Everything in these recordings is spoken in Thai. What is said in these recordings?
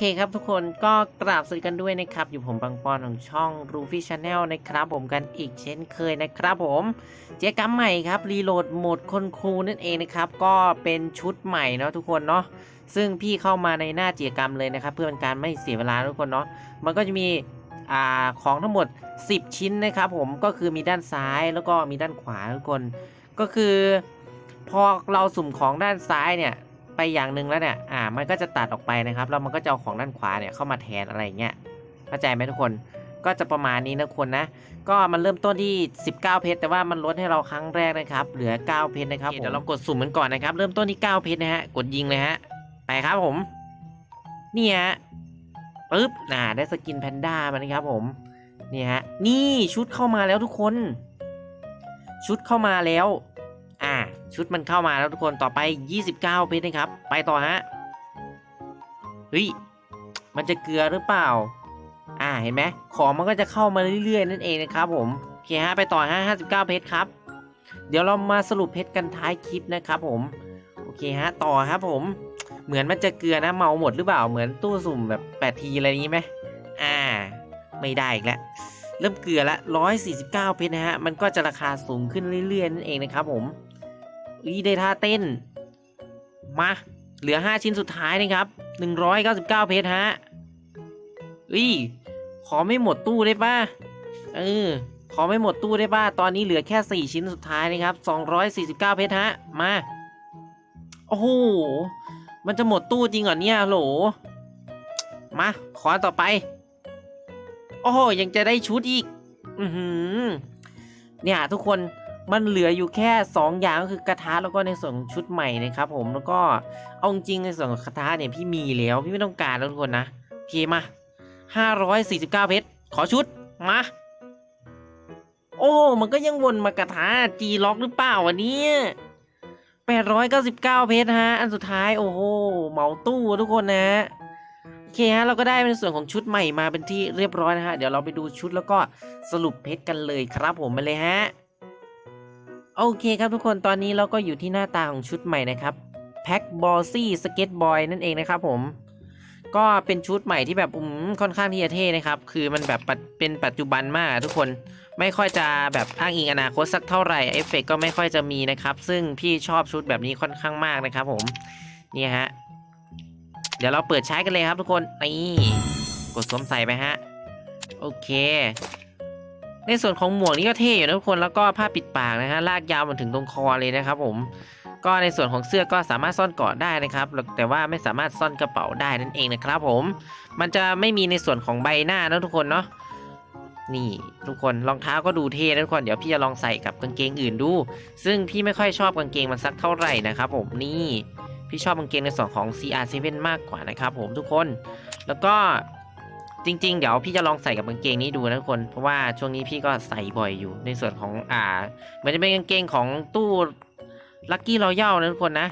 คครับทุกคนก็กราบสวัสดีกันด้วยนะครับ อยู่ผมปังปอนของช่อง r u f y Channel นะครับ ผมกันอีกเช่นเคยนะครับผมเจกรรมใหม่ครับรีโหลดโหมดคนครูนั่นเองนะครับ ก็เป็นชุดใหม่เนาะทุกคนเนาะซึ่งพี่เข้ามาในหน้ากิจกรรมเลยนะครับ เพื่อเป็นการไม่เสียเวลาทุกคนเนาะมันก็จะมีอ่าของทั้งหมด 10 ชิ้นนะครับ ผมก็คือมีด้านซ้ายแล้วก็มีด้านขวาทุกคน ก็คือ พอเราสุ่มของด้านซ้ายเนี่ย ไปอย่างหนึ่งแล้วเนี่ย อ่า มันก็จะตัดออกไปนะครับ แล้วมันก็จะเอาของด้านขวาเนี่ยเข้ามาแทนอะไรอย่างเงี้ย เข้าใจไหมทุกคน ก็จะประมาณนี้นะทุกคนนะ ก็มันเริ่มต้นที่ 19 เพชร แต่ว่ามันลดให้เราครั้งแรกนะครับ เหลือ 9 เพชรนะครับเดี๋ยวเรากดสุ่มมันก่อนนะครับ เริ่มต้นที่ 9 เพชรนะฮะ กดยิงเลยฮะ ไปครับผม นี่ฮะปึ๊บน่า ได้สกินแพนด้ามานะครับผม นี่ฮะ นี่ชุดเข้ามาแล้วทุกคน ชุดเข้ามาแล้วอ่า ชุดมันเข้ามาแล้วทุกคนต่อไป 29 เพชรนะครับ ไปต่อฮะเฮ้ยมันจะเกลือหรือเปล่า อ่าเห็นไหมของมันก็จะเข้ามาเรื่อยๆ นั่นเองนะครับผมโอเคฮะไปต่อฮะ59 เพชรครับ เดี๋ยวเรามาสรุปเพชรกันท้ายคลิปนะครับผมโอเคฮะต่อครับผมเหมือนมันจะเกลือนะเมาหมดหรือเปล่าเหมือนตู้สุ่มแบบ 8 ทีอะไรนี้ไหมอ่า ไม่ได้อีกแล้วเริ่มเกลือละ149 เพชรนะฮะมันก็จะราคาสูงขึ้นเรื่อยๆนั่นเองนะครับผม อีได้ท่าเต้น มาเหลือ 5 ชิ้นสุดท้ายนะครับ 199 เพชรฮะอีขอไม่หมดตู้ได้ป่ะ เออ ขอไม่หมดตู้ได้ป่ะ ตอนนี้เหลือแค่ 4 ชิ้นสุดท้ายนะครับ 249 เพชรฮะ มา โอ้โห มันจะหมดตู้จริงเหรอเนี่ยโหล มา ขอต่อไป โอ้โห ยังจะได้ชุดอีก อือหือเนี่ยทุกคน มันเหลืออยู่แค่ 2 อย่างก็คือกระทะแล้วก็ในส่วนของชุดใหม่นะครับผมแล้วก็เอาจริงในส่วนของกระทะเนี่ยพี่มีแล้วพี่ไม่ต้องการแล้วทุกคนนะโอเคมา549 เพชรขอชุดมา โอ้มันก็ยังวนมากระทะจีล็อกหรือเปล่าวันนี้899 เพชรฮะ อันสุดท้ายโอ้โหเหมาตู้ทุกคนนะโอเคฮะเราก็ได้เป็นส่วนของชุดใหม่มาเป็นที่เรียบร้อยนะฮะ เดี๋ยวเราไปดูชุดแล้วก็สรุปเพชรกันเลยครับผมมาเลยฮะ โอเคครับทุกคนตอนนี้เราก็อยู่ที่หน้าตาของชุดใหม่นะครับแพ็คบอลซี่สเก็ตบอยนั่นเองนะครับผมก็เป็นชุดใหม่ที่แบบอืมค่อนข้างที่จะเท่นะครับ คือมันแบบเป็นปัจจุบันมากทุกคนไม่ค่อยจะแบบอ้างอิงอนาคตสักเท่าไหร่เอฟเฟกก็ไม่ค่อยจะมีนะครับ ซึ่งพี่ชอบชุดแบบนี้ค่อนข้างมากนะครับ ผมนี่ฮะเดี๋ยวเราเปิดใช้กันเลยครับทุกคนนี่กดสวมใส่ไปฮะโอเค ในส่วนของหมวกนี่ก็เท่อยู่นะทุกคนแล้วก็ผ้าปิดปากนะฮะลากยาวมาถึงตรงคอเลยนะครับผมก็ในส่วนของเสื้อก็สามารถซ่อนกาะได้นะครับ แต่ว่าไม่สามารถซ่อนกระเป๋าได้นั่นเองนะครับ ผม มันจะไม่มีในส่วนของใบหน้านะทุกคนเนาะนี่ทุกคนรองเท้าก็ดูเท่นะทุกคนเดี๋ยวพี่จะลองใส่กับกางเกงอื่นดู ซึ่งพี่ไม่ค่อยชอบกางเกงมันสักเท่าไหร่นะครับ ผมนี่พี่ชอบกางเกงในส่วนของ CR7 มากกว่านะครับ ผมทุกคน แล้วก็ จริง ๆ เดี๋ยวพี่จะลองใส่กับกางเกงนี้ดูนะทุกคน เพราะว่าช่วงนี้พี่ก็ใส่บ่อยอยู่ในส่วนของอ่า มันจะเป็นกางเกงของตู้ลัคกี้รอยัลนะทุกคนนะ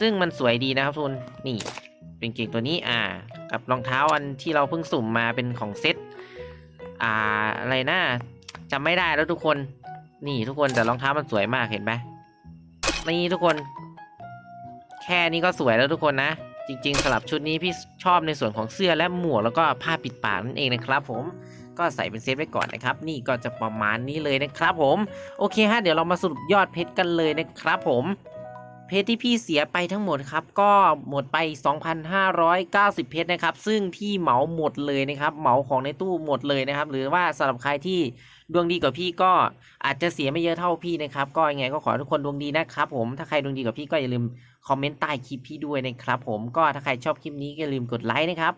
ซึ่งมันสวยดีนะครับทุกคนนี่ เป็นเกงตัวนี้อ่า กับรองเท้าอันที่เราเพิ่งสุ่มมาเป็นของเซตอ่าอะไรนะจำไม่ได้แล้วทุกคน นี่ทุกคนแต่รองเท้ามันสวยมากเห็นไหมนี่ทุกคน แค่นี้ก็สวยแล้วทุกคนนะ จริงๆสำหรับชุดนี้พี่ชอบในส่วนของเสื้อและหมวกแล้วก็ผ้าปิดปากนั่นเองนะครับผมก็ใส่เป็นเซตไว้ก่อนนะครับ นี่ก็จะประมาณนี้เลยนะครับผม โอเคฮะเดี๋ยวเรามาสรุปยอดเพชรกันเลยนะครับผม เพชรที่พี่เสียไปทั้งหมดครับ ก็หมดไป 2,590 เพชรนะครับ ซึ่งพี่เหมาหมดเลยนะครับ เหมาของในตู้หมดเลยนะครับ หรือว่าสำหรับใครที่ดวงดีกว่าพี่ก็อาจจะเสียไม่เยอะเท่าพี่นะครับ ก็ยังไงก็ขอทุกคนดวงดีนะครับ ผม ถ้าใครดวงดีกว่าพี่ก็อย่าลืมคอมเมนต์ใต้คลิปพี่ด้วยนะครับ ผมก็ถ้าใครชอบคลิปนี้ก็อย่าลืมกดไลค์นะครับ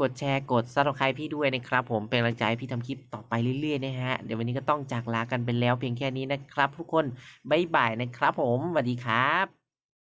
กดแชร์ กดซับสไครต์พี่ด้วยนะครับ ผมเป็นกำลังใจให้พี่ทำคลิปต่อไปเรื่อยๆนะฮะ เดี๋ยววันนี้ก็ต้องจากลากันไปแล้วเพียงแค่นี้นะครับ ทุกคนบ๊ายบายนะครับ ผมสวัสดีครับ